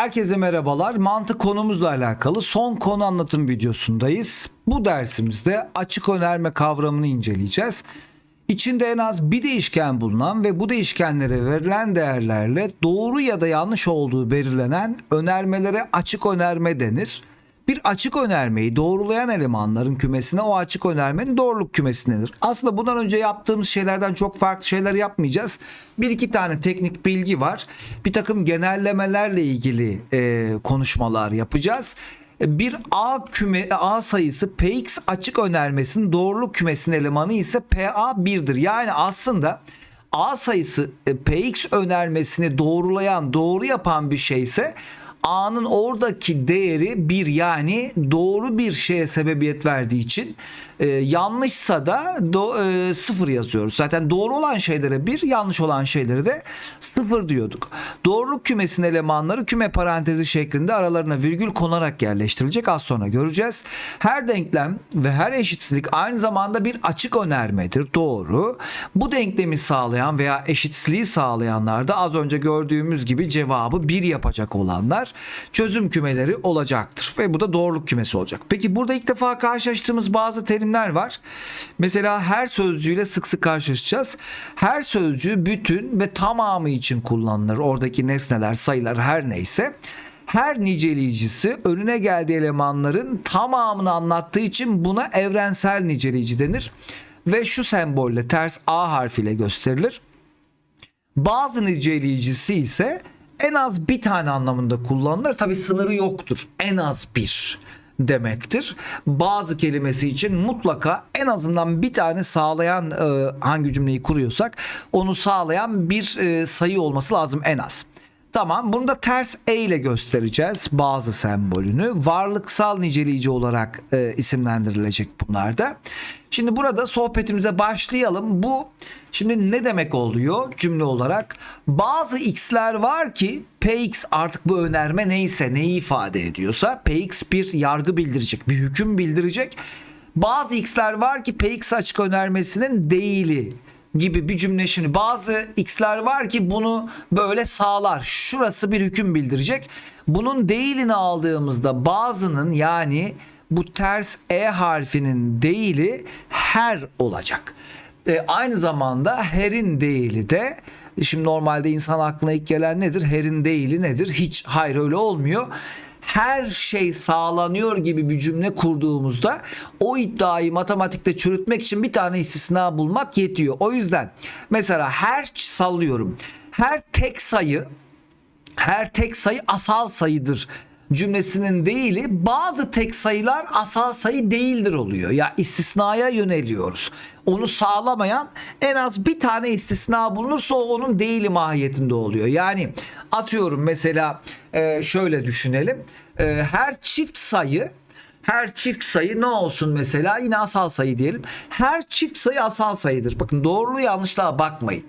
Herkese merhabalar. Mantık konumuzla alakalı son konu anlatım videosundayız. Bu dersimizde açık önerme kavramını inceleyeceğiz. İçinde en az bir değişken bulunan ve bu değişkenlere verilen değerlerle doğru ya da yanlış olduğu belirlenen önermelere açık önerme denir. Bir açık önermeyi doğrulayan elemanların kümesine o açık önermenin doğruluk kümesi denir. Aslında bundan önce yaptığımız şeylerden çok farklı şeyler yapmayacağız. Bir iki tane teknik bilgi var. Bir takım genellemelerle ilgili e, konuşmalar yapacağız. Bir A küme A sayısı Px açık önermesinin doğruluk kümesinin elemanı ise PA 1'dir. Yani aslında A sayısı e, Px önermesini doğrulayan, doğru yapan bir şeyse A'nın oradaki değeri bir yani doğru bir şeye sebebiyet verdiği için e, yanlışsa da do, e, sıfır yazıyoruz. Zaten doğru olan şeylere bir, yanlış olan şeylere de sıfır diyorduk. Doğruluk kümesinin elemanları küme parantezi şeklinde aralarına virgül konarak yerleştirilecek. Az sonra göreceğiz. Her denklem ve her eşitsizlik aynı zamanda bir açık önermedir. Doğru. Bu denklemi sağlayan veya eşitsizliği sağlayanlar da az önce gördüğümüz gibi cevabı bir yapacak olanlar çözüm kümeleri olacaktır. Ve bu da doğruluk kümesi olacak. Peki burada ilk defa karşılaştığımız bazı terimler var. Mesela her sözcüğüyle sık sık karşılaşacağız. Her sözcüğü bütün ve tamamı için kullanılır. Oradaki nesneler, sayılar her neyse. Her niceleyicisi önüne geldiği elemanların tamamını anlattığı için buna evrensel niceleyici denir. Ve şu sembolle ters A harfiyle gösterilir. Bazı niceleyicisi ise en az bir tane anlamında kullanılır. Tabi sınırı yoktur. En az bir demektir. Bazı kelimesi için mutlaka en azından bir tane sağlayan e, hangi cümleyi kuruyorsak onu sağlayan bir e, sayı olması lazım en az. Tamam bunu da ters E ile göstereceğiz bazı sembolünü. Varlıksal niceleyici olarak e, isimlendirilecek bunlar da. Şimdi burada sohbetimize başlayalım. Bu şimdi ne demek oluyor cümle olarak? Bazı x'ler var ki px artık bu önerme neyse neyi ifade ediyorsa px bir yargı bildirecek, bir hüküm bildirecek. Bazı x'ler var ki px açık önermesinin değili gibi bir cümle şimdi bazı x'ler var ki bunu böyle sağlar. Şurası bir hüküm bildirecek. Bunun değilini aldığımızda bazının yani bu ters e harfinin değili her olacak. E, aynı zamanda her'in değili de şimdi normalde insan aklına ilk gelen nedir? Her'in değili nedir? Hiç hayır öyle olmuyor her şey sağlanıyor gibi bir cümle kurduğumuzda o iddiayı matematikte çürütmek için bir tane istisna bulmak yetiyor. O yüzden mesela her sallıyorum. Her tek sayı her tek sayı asal sayıdır cümlesinin değili bazı tek sayılar asal sayı değildir oluyor. Ya istisnaya yöneliyoruz. Onu sağlamayan en az bir tane istisna bulunursa o onun değili mahiyetinde oluyor. Yani atıyorum mesela e, şöyle düşünelim. E, her çift sayı her çift sayı ne olsun mesela yine asal sayı diyelim. Her çift sayı asal sayıdır. Bakın doğruluğu yanlışlığa bakmayın.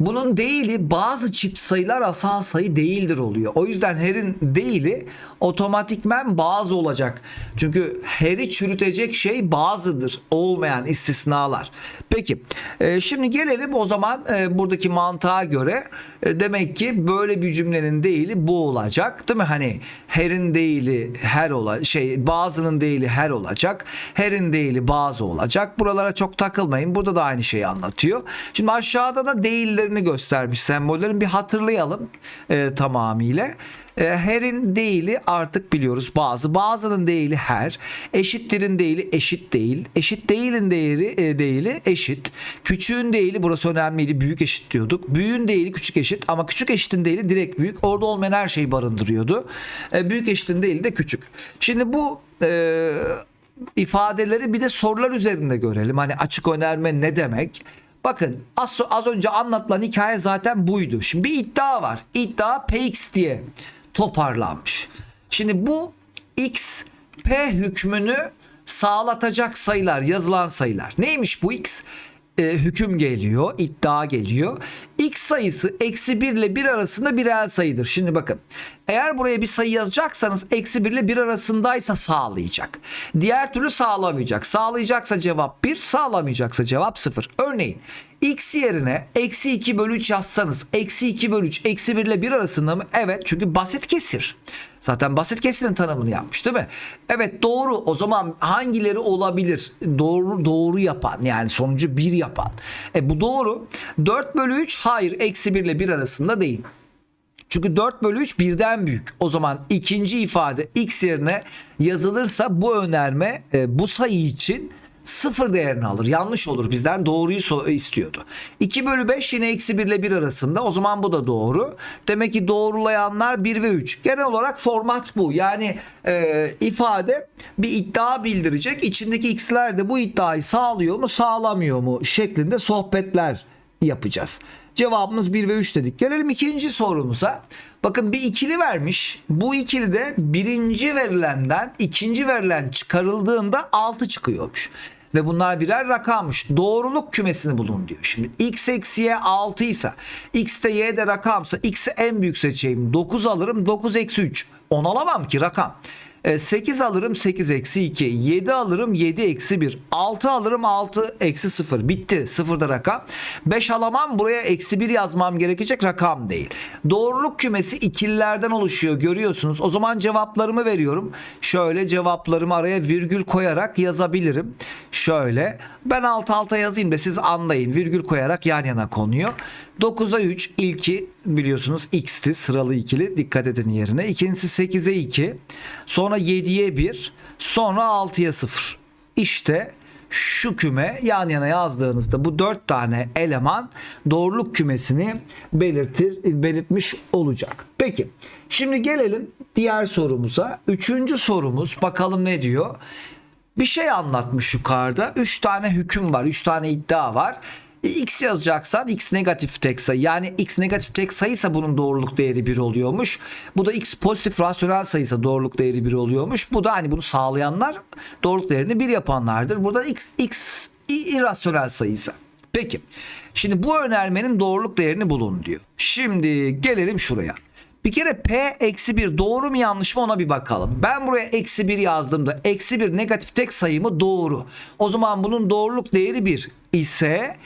Bunun değili bazı çift sayılar asal sayı değildir oluyor. O yüzden her'in değili otomatikmen bazı olacak. Çünkü her'i çürütecek şey bazıdır. Olmayan istisnalar. Peki e, şimdi gelelim o zaman e, buradaki mantığa göre e, demek ki böyle bir cümlenin değili bu olacak. Değil mi? Hani her'in değili her ola şey bazının değili her olacak. Her'in değili bazı olacak. Buralara çok takılmayın. Burada da aynı şeyi anlatıyor. Şimdi aşağıda da değilleri sembollerini göstermiş. Sembollerin bir hatırlayalım e, tamamıyla. E, her'in değili artık biliyoruz bazı. Bazının değili her. Eşittirin değili eşit değil. Eşit değilin değeri e, değili eşit. Küçüğün değili burası önemliydi. Büyük eşit diyorduk. Büyüğün değili küçük eşit ama küçük eşitin değili direkt büyük. Orada olmayan her şeyi barındırıyordu. E, büyük eşitin değili de küçük. Şimdi bu e, ifadeleri bir de sorular üzerinde görelim. Hani açık önerme ne demek? Bakın az, az önce anlatılan hikaye zaten buydu. Şimdi bir iddia var. İddia Px diye toparlanmış. Şimdi bu x p hükmünü sağlatacak sayılar, yazılan sayılar. Neymiş bu x? e, hüküm geliyor, iddia geliyor. X sayısı eksi 1 ile 1 arasında bir reel sayıdır. Şimdi bakın eğer buraya bir sayı yazacaksanız eksi 1 ile 1 arasındaysa sağlayacak. Diğer türlü sağlamayacak. Sağlayacaksa cevap 1, sağlamayacaksa cevap 0. Örneğin x yerine eksi 2 bölü 3 yazsanız eksi 2 bölü 3 eksi 1 ile 1 arasında mı? Evet çünkü basit kesir. Zaten basit kesirin tanımını yapmış değil mi? Evet doğru o zaman hangileri olabilir? Doğru doğru yapan yani sonucu 1 yapan. E bu doğru. 4 bölü 3 hayır eksi 1 ile 1 arasında değil. Çünkü 4 bölü 3 birden büyük. O zaman ikinci ifade x yerine yazılırsa bu önerme e, bu sayı için sıfır değerini alır. Yanlış olur. Bizden doğruyu istiyordu. 2 bölü 5 yine eksi 1 ile 1 arasında. O zaman bu da doğru. Demek ki doğrulayanlar 1 ve 3. Genel olarak format bu. Yani e, ifade bir iddia bildirecek. İçindeki x'ler de bu iddiayı sağlıyor mu sağlamıyor mu şeklinde sohbetler yapacağız. Cevabımız 1 ve 3 dedik. Gelelim ikinci sorumuza. Bakın bir ikili vermiş. Bu ikili de birinci verilenden ikinci verilen çıkarıldığında 6 çıkıyormuş. Ve bunlar birer rakammış. Doğruluk kümesini bulun diyor. Şimdi x eksi y 6 ise x de y de rakamsa x'i en büyük seçeyim. 9 alırım 9 eksi 3. 10 alamam ki rakam. 8 alırım 8 eksi 2. 7 alırım 7 eksi 1. 6 alırım 6 eksi 0. Bitti. Sıfırda rakam. 5 alamam buraya eksi 1 yazmam gerekecek rakam değil. Doğruluk kümesi ikililerden oluşuyor görüyorsunuz. O zaman cevaplarımı veriyorum. Şöyle cevaplarımı araya virgül koyarak yazabilirim. Şöyle ben alt alta yazayım da siz anlayın. Virgül koyarak yan yana konuyor. 9'a 3 ilki biliyorsunuz x'ti sıralı ikili dikkat edin yerine. İkincisi 8'e 2 sonra 7'ye 1 sonra 6'ya 0. İşte şu küme yan yana yazdığınızda bu dört tane eleman doğruluk kümesini belirtir belirtmiş olacak. Peki şimdi gelelim diğer sorumuza. Üçüncü sorumuz bakalım ne diyor? Bir şey anlatmış yukarıda. 3 tane hüküm var. 3 tane iddia var. E, X yazacaksan x negatif tek sayı. Yani x negatif tek sayıysa bunun doğruluk değeri 1 oluyormuş. Bu da x pozitif rasyonel sayıysa doğruluk değeri 1 oluyormuş. Bu da hani bunu sağlayanlar doğruluk değerini 1 yapanlardır. Burada x, x irrasyonel sayıysa. Peki. Şimdi bu önermenin doğruluk değerini bulun diyor. Şimdi gelelim şuraya. Bir kere P eksi 1 doğru mu yanlış mı ona bir bakalım. Ben buraya eksi 1 yazdığımda eksi 1 negatif tek sayı mı doğru. O zaman bunun doğruluk değeri 1 ise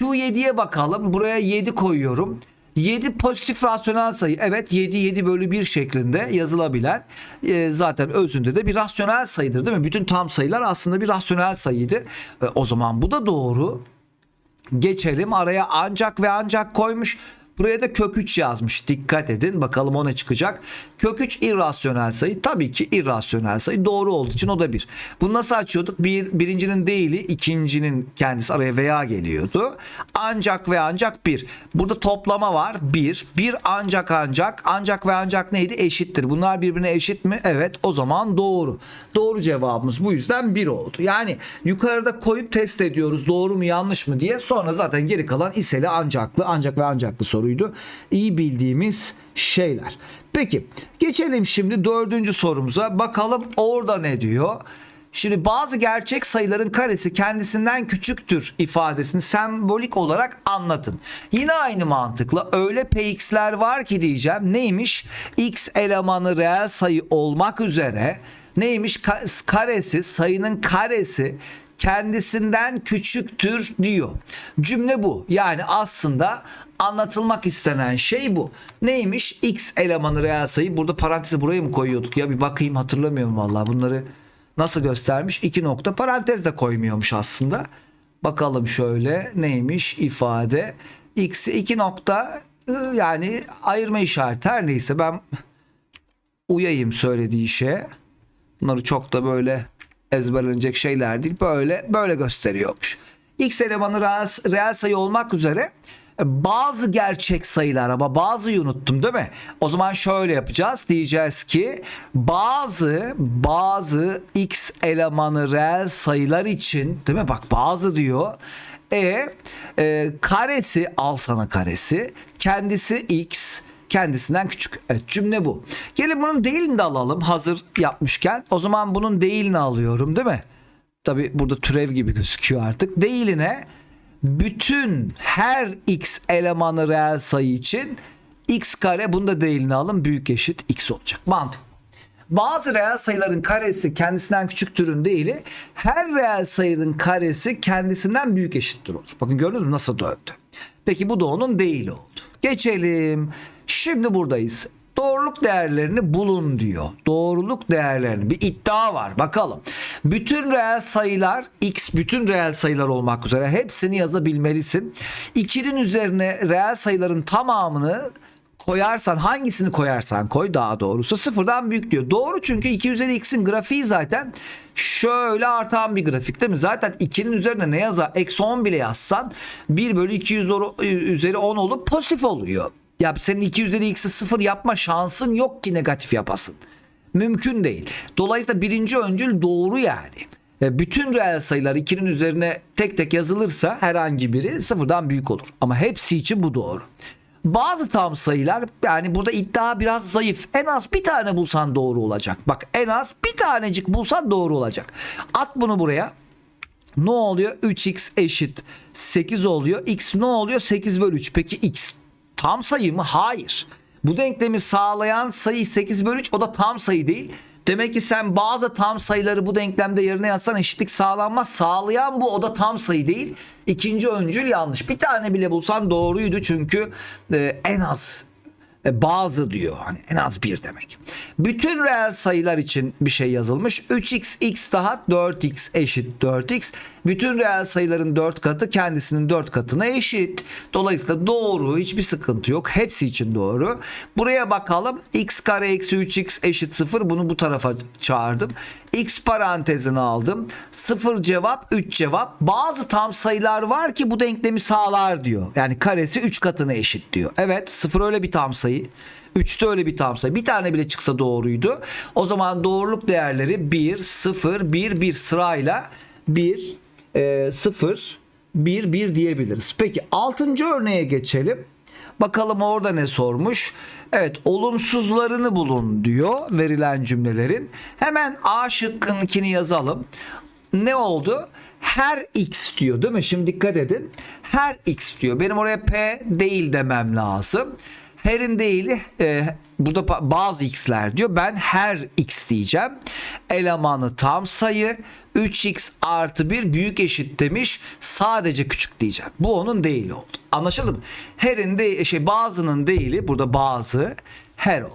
Q7'ye bakalım. Buraya 7 koyuyorum. 7 pozitif rasyonel sayı. Evet 7 7 bölü 1 şeklinde yazılabilen e, zaten özünde de bir rasyonel sayıdır değil mi? Bütün tam sayılar aslında bir rasyonel sayıydı. E, o zaman bu da doğru. Geçelim araya ancak ve ancak koymuş. Buraya da kök 3 yazmış. Dikkat edin. Bakalım o ne çıkacak. Kök 3 irrasyonel sayı. Tabii ki irrasyonel sayı. Doğru olduğu için o da 1. Bunu nasıl açıyorduk? Bir, birincinin değili ikincinin kendisi araya veya geliyordu. Ancak ve ancak 1. Burada toplama var. 1. 1 ancak ancak. Ancak ve ancak neydi? Eşittir. Bunlar birbirine eşit mi? Evet. O zaman doğru. Doğru cevabımız bu yüzden 1 oldu. Yani yukarıda koyup test ediyoruz. Doğru mu yanlış mı diye. Sonra zaten geri kalan iseli ancaklı. Ancak ve ancaklı soruydu. İyi bildiğimiz şeyler. Peki geçelim şimdi dördüncü sorumuza. Bakalım orada ne diyor? Şimdi bazı gerçek sayıların karesi kendisinden küçüktür ifadesini sembolik olarak anlatın. Yine aynı mantıkla öyle px'ler var ki diyeceğim. Neymiş? x elemanı reel sayı olmak üzere neymiş? Ka- Karesi sayının karesi kendisinden küçüktür diyor. Cümle bu. Yani aslında anlatılmak istenen şey bu. Neymiş? X elemanı reel sayı. Burada parantezi buraya mı koyuyorduk ya? Bir bakayım hatırlamıyorum vallahi bunları nasıl göstermiş? İki nokta parantez de koymuyormuş aslında. Bakalım şöyle neymiş ifade. X'i iki nokta e, yani ayırma işareti her neyse ben uyayım söylediği şeye. Bunları çok da böyle ezberlenecek şeyler değil. Böyle böyle gösteriyormuş. X elemanı reel, reel sayı olmak üzere bazı gerçek sayılar ama bazıyı unuttum değil mi? O zaman şöyle yapacağız. Diyeceğiz ki bazı bazı x elemanı reel sayılar için değil mi? Bak bazı diyor. E, e karesi al sana karesi kendisi x kendisinden küçük. Evet cümle bu. Gelin bunun değilini de alalım hazır yapmışken. O zaman bunun değilini alıyorum değil mi? Tabi burada türev gibi gözüküyor artık. Değiline bütün her x elemanı reel sayı için x kare bunu da değilini alın büyük eşit x olacak. Mantık. Bazı reel sayıların karesi kendisinden küçüktürün değili her reel sayının karesi kendisinden büyük eşittir olur. Bakın gördünüz mü nasıl döndü. Peki bu da onun değil oldu. Geçelim. Şimdi buradayız. Doğruluk değerlerini bulun diyor. Doğruluk değerlerini bir iddia var. Bakalım. Bütün reel sayılar x bütün reel sayılar olmak üzere hepsini yazabilmelisin. 2'nin üzerine reel sayıların tamamını koyarsan hangisini koyarsan koy daha doğrusu sıfırdan büyük diyor. Doğru çünkü 2 üzeri x'in grafiği zaten şöyle artan bir grafik değil mi? Zaten 2'nin üzerine ne yazar? Eksi 10 bile yazsan 1 bölü 2 üzeri 10 olup pozitif oluyor. Ya senin 2 üzeri x'i sıfır yapma şansın yok ki negatif yapasın. Mümkün değil. Dolayısıyla birinci öncül doğru yani. E, Bütün reel sayılar 2'nin üzerine tek tek yazılırsa herhangi biri sıfırdan büyük olur. Ama hepsi için bu doğru. Bazı tam sayılar yani burada iddia biraz zayıf. En az bir tane bulsan doğru olacak. Bak en az bir tanecik bulsan doğru olacak. At bunu buraya. Ne oluyor? 3x eşit 8 oluyor. X ne oluyor? 8 bölü 3. Peki x tam sayı mı? Hayır. Bu denklemi sağlayan sayı 8 bölü 3 o da tam sayı değil. Demek ki sen bazı tam sayıları bu denklemde yerine yazsan eşitlik sağlanmaz. Sağlayan bu o da tam sayı değil. İkinci öncül yanlış. Bir tane bile bulsan doğruydu çünkü e, en az e, bazı diyor hani en az bir demek. Bütün reel sayılar için bir şey yazılmış. 3x x daha 4x eşit 4x. Bütün reel sayıların 4 katı kendisinin 4 katına eşit. Dolayısıyla doğru hiçbir sıkıntı yok. Hepsi için doğru. Buraya bakalım. x kare eksi 3x eşit 0. Bunu bu tarafa çağırdım. x parantezini aldım. 0 cevap 3 cevap. Bazı tam sayılar var ki bu denklemi sağlar diyor. Yani karesi 3 katına eşit diyor. Evet 0 öyle bir tam sayı. 3'te öyle bir tam sayı. Bir tane bile çıksa doğruydu. O zaman doğruluk değerleri 1, 0, 1, 1 sırayla 1, e, 0, 1, 1 diyebiliriz. Peki 6. örneğe geçelim. Bakalım orada ne sormuş? Evet olumsuzlarını bulun diyor verilen cümlelerin. Hemen A şıkkınkini yazalım. Ne oldu? Her x diyor değil mi? Şimdi dikkat edin. Her x diyor. Benim oraya p değil demem lazım. Her'in değili e, burada bazı x'ler diyor. Ben her x diyeceğim. Elemanı tam sayı 3x artı 1 büyük eşit demiş. Sadece küçük diyeceğim. Bu onun değili oldu. Anlaşıldı mı? Her'in de şey bazının değili burada bazı her oldu.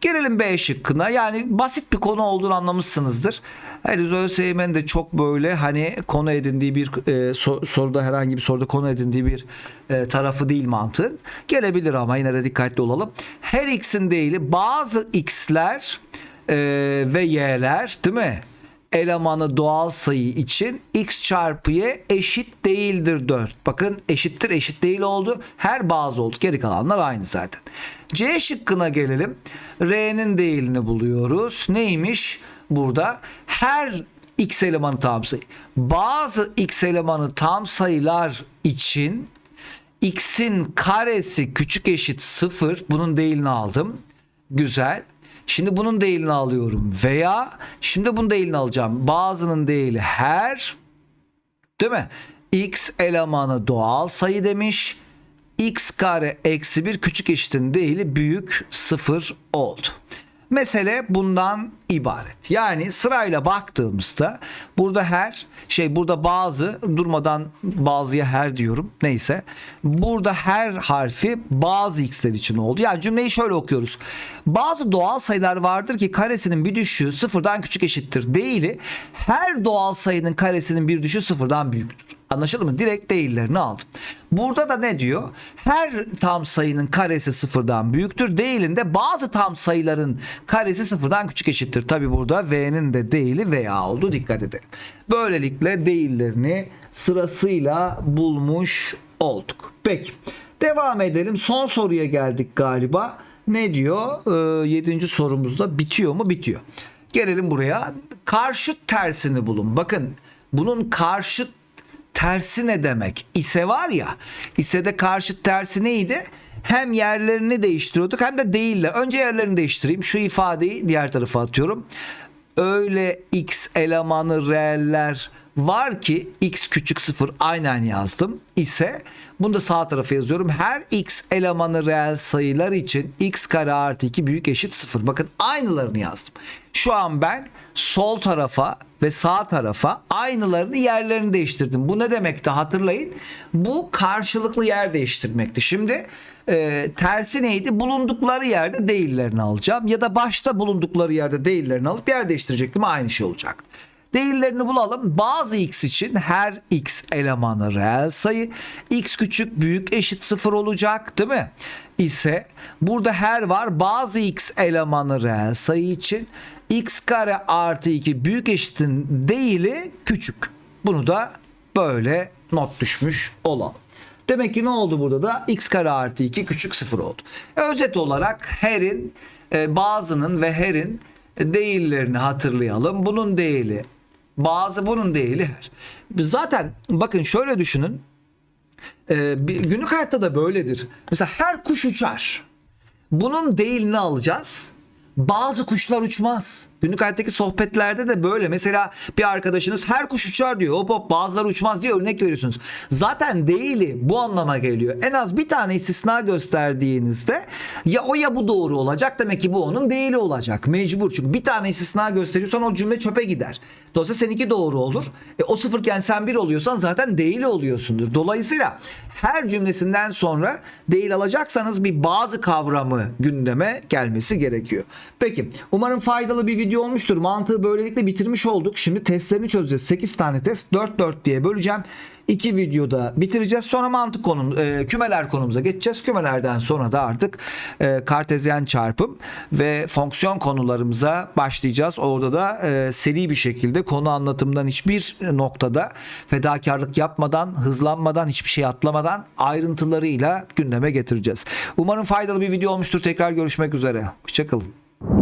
Gelelim B şıkkına. Yani basit bir konu olduğunu anlamışsınızdır. Henüz ÖSYM'nin de çok böyle hani konu edindiği bir e, so- soruda herhangi bir soruda konu edindiği bir e, tarafı değil mantığın. Gelebilir ama yine de dikkatli olalım. Her x'in değili bazı x'ler e, ve y'ler değil mi? Elemanı doğal sayı için x çarpı y eşit değildir 4. Bakın eşittir eşit değil oldu. Her bazı oldu. Geri kalanlar aynı zaten. C şıkkına gelelim. R'nin değilini buluyoruz. Neymiş burada? Her x elemanı tam sayı. Bazı x elemanı tam sayılar için x'in karesi küçük eşit 0. Bunun değilini aldım. Güzel. Şimdi bunun değilini alıyorum veya şimdi bunun değilini alacağım. Bazının değili her değil mi? X elemanı doğal sayı demiş. X kare eksi 1 küçük eşitin değili büyük 0 oldu. Mesele bundan ibaret. Yani sırayla baktığımızda burada her şey burada bazı durmadan bazıya her diyorum neyse. Burada her harfi bazı x'ler için oldu. Yani cümleyi şöyle okuyoruz. Bazı doğal sayılar vardır ki karesinin bir düşüğü sıfırdan küçük eşittir. Değili her doğal sayının karesinin bir düşüğü sıfırdan büyüktür. Anlaşıldı mı? Direkt değillerini aldım. Burada da ne diyor? Her tam sayının karesi sıfırdan büyüktür. Değilinde bazı tam sayıların karesi sıfırdan küçük eşittir. Tabi burada V'nin de değili veya oldu. Dikkat edelim. Böylelikle değillerini sırasıyla bulmuş olduk. Peki. Devam edelim. Son soruya geldik galiba. Ne diyor? Ee, yedinci sorumuzda bitiyor mu? Bitiyor. Gelelim buraya. Karşıt tersini bulun. Bakın bunun karşıt tersi ne demek? İse var ya. İse'de karşıt tersi neydi? Hem yerlerini değiştiriyorduk hem de değille. Önce yerlerini değiştireyim. Şu ifadeyi diğer tarafa atıyorum. Öyle x elemanı reeller var ki x küçük sıfır aynen yazdım ise bunu da sağ tarafa yazıyorum. Her x elemanı reel sayılar için x kare artı 2 büyük eşit sıfır. Bakın aynılarını yazdım. Şu an ben sol tarafa ve sağ tarafa aynılarını yerlerini değiştirdim. Bu ne demekti hatırlayın. Bu karşılıklı yer değiştirmekti. Şimdi e, tersi neydi? Bulundukları yerde değillerini alacağım ya da başta bulundukları yerde değillerini alıp yer değiştirecektim. Aynı şey olacaktı. Değillerini bulalım. Bazı x için her x elemanı reel sayı. x küçük büyük eşit sıfır olacak değil mi? İse burada her var. Bazı x elemanı reel sayı için x kare artı 2 büyük eşitin değili küçük. Bunu da böyle not düşmüş olalım. Demek ki ne oldu burada da x kare artı 2 küçük sıfır oldu. E, Özet olarak her'in e, bazının ve her'in değillerini hatırlayalım. Bunun değili bazı bunun değili her. Zaten bakın şöyle düşünün. E, bir- günlük hayatta da böyledir. Mesela her kuş uçar. Bunun değilini alacağız. Bazı kuşlar uçmaz. Günlük hayattaki sohbetlerde de böyle. Mesela bir arkadaşınız her kuş uçar diyor. Hop hop bazıları uçmaz diye örnek veriyorsunuz. Zaten değili bu anlama geliyor. En az bir tane istisna gösterdiğinizde ya o ya bu doğru olacak. Demek ki bu onun değili olacak. Mecbur. Çünkü bir tane istisna gösteriyorsan o cümle çöpe gider. Dolayısıyla seninki doğru olur. E, o sıfırken sen bir oluyorsan zaten değili oluyorsundur. Dolayısıyla her cümlesinden sonra değil alacaksanız bir bazı kavramı gündeme gelmesi gerekiyor. Peki umarım faydalı bir video olmuştur. Mantığı böylelikle bitirmiş olduk. Şimdi testlerini çözeceğiz. 8 tane test 4-4 diye böleceğim. 2 videoda bitireceğiz. Sonra mantık konum, e, kümeler konumuza geçeceğiz. Kümelerden sonra da artık e, kartezyen çarpım ve fonksiyon konularımıza başlayacağız. Orada da e, seri bir şekilde konu anlatımından hiçbir noktada fedakarlık yapmadan, hızlanmadan, hiçbir şey atlamadan ayrıntılarıyla gündeme getireceğiz. Umarım faydalı bir video olmuştur. Tekrar görüşmek üzere. Hoşçakalın.